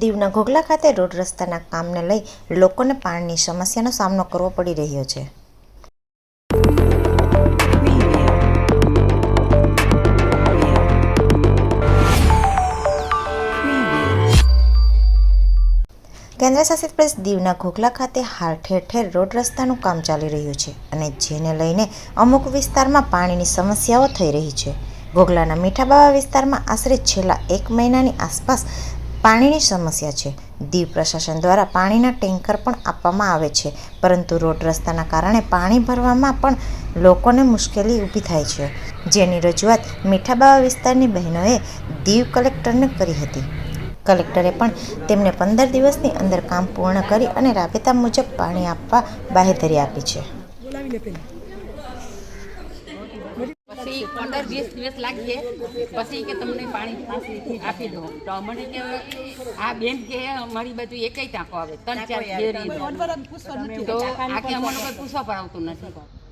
દીવના ઘોઘલા ખાતે રોડ રસ્તાના કામને લઈ લોકોને પાણીની સમસ્યાનો સામનો કરવો પડી રહ્યો છે. કેન્દ્રશાસિત પ્રદેશ દીવના ઘોઘલા ખાતે હાલ ઠેર ઠેર રોડ રસ્તાનું કામ ચાલી રહ્યું છે અને જેને લઈને અમુક વિસ્તારમાં પાણીની સમસ્યાઓ થઈ રહી છે. ઘોઘલાના મીઠાબાવા વિસ્તારમાં આશરે છેલ્લા એક મહિનાની આસપાસ પાણીની સમસ્યા છે. દીવ પ્રશાસન દ્વારા પાણીના ટેન્કર પણ આપવામાં આવે છે, પરંતુ રોડ રસ્તાના કારણે પાણી ભરવામાં પણ લોકોને મુશ્કેલી ઊભી થાય છે. જેની રજૂઆત મીઠાબાવા વિસ્તારની બહેનોએ દીવ કલેક્ટરને કરી હતી. કલેક્ટરે પણ તેમને પંદર દિવસની અંદર કામ પૂર્ણ કરી અને રાબેતા મુજબ પાણી આપવા બાહેધરી આપી છે. પંદર વીસ દિવસ લાગશે. પછી કે તમને પાણી આપી દો તો અમને કે આ બેન કે અમારી બાજુ એકય ટાંકો આવે. ત્રણ ચાર ડેરી તો આ કે અમને કોઈ પૂછવા પણ આવતું નથી.